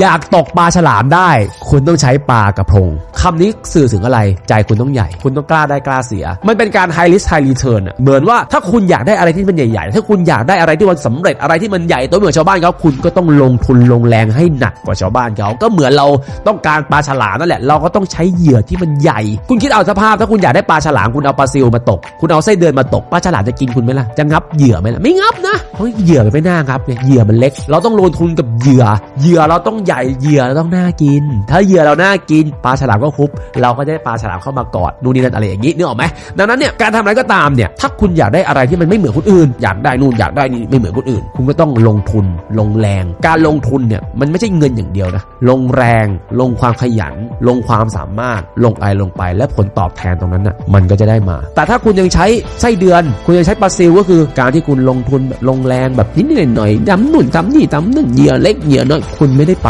อยากตกปลาฉลามได้ คุณต้องใช้ปลากระพงคำนี้สื่อถึงอะไร ใจคุณต้องใหญ่ คุณต้องกล้าได้กล้าเสีย มันเป็นการ high risk high return เหมือนว่าถ้าคุณอยากได้อะไรที่มันใหญ่ๆ ถ้าคุณอยากได้อะไรที่มันสำเร็จอะไรที่มันใหญ่ตัวเหมือนชาวบ้านเขาคุณก็ต้องลงทุนลงแรงให้หนักกว่าชาวบ้านเขาก็เหมือนเราต้องการปลาฉลามนั่นแหละ เราก็ต้องใช้เหยื่อที่มันใหญ่ คุณคิดเอาสภาพ ถ้าคุณอยากได้ปลาฉลามคุณเอาปลาซิลมาตก คุณเอาไส้เดือนมาตกปลาฉลามจะกินคุณไหมล่ะจะงับเหยื่อไหมล่ะไม่งับนะเพราะเหยื่อมันไม่น่างับเนี่ยเหยื่อมันเล็ก เราต้องลงทุนกับเหยื่อเหยื่อเราต้องใหญ่เหยื่อเราต้องน่ากิน ถ้าเหยื่อเราน่ากินปลาฉลามก็คุบเราก็จะได้ปลาฉลามเข้ามากอดนู่นนี่นั่นอะไรอย่างนี้นึกออกไหมดังนั้นเนี่ยการทำอะไรก็ตามเนี่ยถ้าคุณอยากได้อะไรที่มันไม่เหมือนคนอื่น อยากได้นู่นอยากได้นี่ไม่เหมือนคนอื่น คุณก็ต้องลงทุนลงแรง การลงทุนเนี่ยมันไม่ใช่เงินอย่างเดียวนะลงแรง ลงความขยัน ลงความสามารถลงอะไรลงไป และผลตอบแทนตรงนั้นน่ะมันก็จะได้มา แต่ถ้าคุณยังใช้ไส้เดือน คุณยังใช้ปลาซิลก็คือการที่คุณลงทุนแบบลงแรงแบบนิดหน่อยๆดำหนุนดำนี่ดำนั่นเหยื่อเล็กเหยื่อน้อยคุณไม่ได้ป